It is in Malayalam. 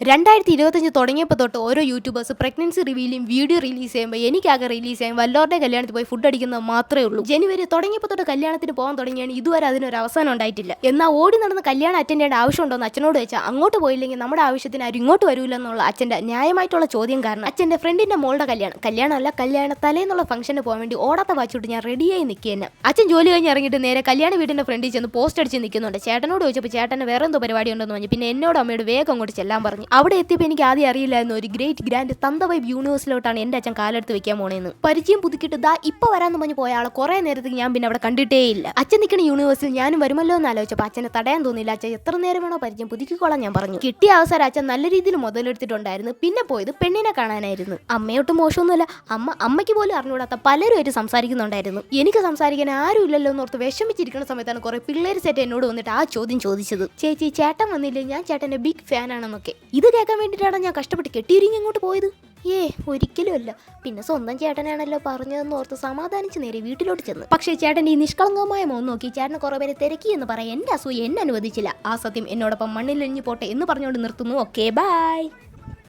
രണ്ടായിരത്തി ഇരുപത്തഞ്ച് തുടങ്ങിയപ്പോൾ തൊട്ട് ഓരോ യൂട്യൂബേഴ്സ് പ്രഗ്നൻസി റിവീലും വീഡിയോ റിലീസ് ചെയ്യുമ്പോൾ എനിക്കാകെ റിലീസ് ചെയ്യാൻ വല്ലവരുടെ കല്യാണത്തിൽ പോയി ഫുഡ് അടിക്കുന്നത് മാത്രമേ ഉള്ളൂ. ജനുവരി തുടങ്ങിയപ്പോൾ തൊട്ട് കല്യാണത്തിന് പോകാൻ തുടങ്ങിയാണ് ഇതുവരെ അതിനൊരു അവസാനം ഉണ്ടായിട്ടില്ല. എന്നാൽ ഓടി നടന്ന് കല്യാണം അറ്റൻഡ് ചെയ്യേണ്ട ആവശ്യമുണ്ടോ എന്ന് അച്ഛനോട് വെച്ചാൽ അങ്ങോട്ട് പോയില്ലെങ്കിൽ നമ്മുടെ ആവശ്യത്തിന് ആരും ഇങ്ങോട്ട് വരൂല എന്നുള്ള അച്ഛന്റെ ന്യായമായിട്ടുള്ള ചോദ്യം കാരണം അച്ഛന്റെ ഫ്രണ്ടിന്റെ മോളുടെ കല്യാണം. കല്യാണമല്ല കല്യാണ തലേന്നുള്ള ഫംഗ്ഷന് പോകാൻ വേണ്ടി ഓടാത്ത വാച്ചിട്ട് ഞാൻ റെഡിയായി നിൽക്കുകയെന്നെ അച്ഛൻ ജോലി കഴിഞ്ഞ് ഇറങ്ങിയിട്ട് നേരെ കല്യാണ വീടിന്റെ ഫ്രണ്ടിൽ ചെന്ന് പോസ്റ്റ് അടിച്ച് നിൽക്കുന്നുണ്ട് ചേട്ടനോട് ചോദിച്ചപ്പോൾ ചേട്ടന് വേറെ എന്തോ പരിപാടി ഉണ്ടെന്ന് പറഞ്ഞു. പിന്നെ എന്നോട് അമ്മയോട് വേഗം അങ്ങോട്ട് ചെല്ലാൻ പറഞ്ഞു. അവിടെ എത്തിയപ്പോൾ എനിക്ക് ആദ്യം അറിയില്ലായിരുന്നു. ഒരു ഗ്രേറ്റ് ഗ്രാൻഡ് തന്ത വൈബ് യൂണിവേഴ്സിലോട്ടാണ് എന്റെ അച്ഛൻ കാലെടുത്ത് വെക്കാൻ പോണേന്ന്. പരിചയം പുതുക്കിയിട്ട് ദാ ഇപ്പൊ വരാന്ന് പറഞ്ഞു പോയ ആളെ കുറെ നേരത്തേക്ക് ഞാൻ പിന്നെ അവിടെ കണ്ടിട്ടേ ഇല്ല. അച്ഛൻ നിൽക്കുന്ന യൂണിവേഴ്സിൽ ഞാനും വരുമല്ലോ എന്ന് ആലോചിച്ചപ്പോൾ അച്ഛനെ തടയാൻ തോന്നിയില്ല. അച്ഛൻ എത്ര നേരം വേണോ പരിചയം പുതുക്കിക്കോളാൻ ഞാൻ പറഞ്ഞു. കിട്ടിയ അവസരം അച്ഛൻ നല്ല രീതിയിൽ മുതലെടുത്തിട്ടുണ്ടായിരുന്നു. പിന്നെ പോയത് പെണ്ണിനെ കാണാനായിരുന്നു. അമ്മയോട്ട് മോശമൊന്നുമല്ല. അമ്മ അമ്മയ്ക്ക് പോലും അറിഞ്ഞുകൂടാത്ത പലരുമായിട്ട് സംസാരിക്കുന്നുണ്ടായിരുന്നു. എനിക്ക് സംസാരിക്കാൻ ആരും ഇല്ലല്ലോ എന്ന് ഓർത്ത് വിഷമിച്ചിരിക്കുന്ന സമയത്താണ് കുറെ പിള്ളേർ സെറ്റ് എന്നോട് വന്നിട്ട് ആ ചോദ്യം ചോദിച്ചത്. ചേച്ചി ചേട്ടൻ വന്നില്ലേ? ഞാൻ ചേട്ടന്റെ ബിഗ് ഫാൻ ആണെന്നൊക്കെ. ഇത് കേൾക്കാൻ വേണ്ടിയിട്ടാണ് ഞാൻ കഷ്ടപ്പെട്ട് കെട്ടിയിരിങ്ങി ഇങ്ങോട്ട് പോയത്? ഏ ഒരിക്കലും അല്ല. പിന്നെ സ്വന്തം ചേട്ടനാണല്ലോ പറഞ്ഞതെന്ന് ഓർത്ത് സമാധാനിച്ച് നേരെ വീട്ടിലോട്ട് ചെന്ന്. പക്ഷേ ചേട്ടന്റെ ഈ നിഷ്കളങ്കമായ മോൻ നോക്കി ചേട്ടനെ കുറേ പേരെ തിരക്കി എന്ന് പറയാൻ എന്റെ അസൂയ എന്നെ അനുവദിച്ചില്ല. ആ സത്യം എന്നോടൊപ്പം മണ്ണിലെഞ്ഞു പോട്ടെ എന്ന് പറഞ്ഞുകൊണ്ട് നിർത്തുന്നു. Okay bye